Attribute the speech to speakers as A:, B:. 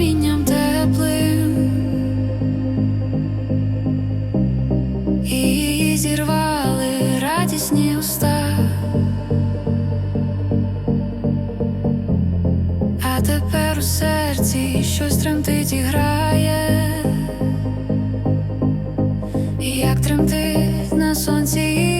A: промінням теплим І її зірвали радісні уста, а тепер у серці щось тремтить і грає, як тремтить на сонці.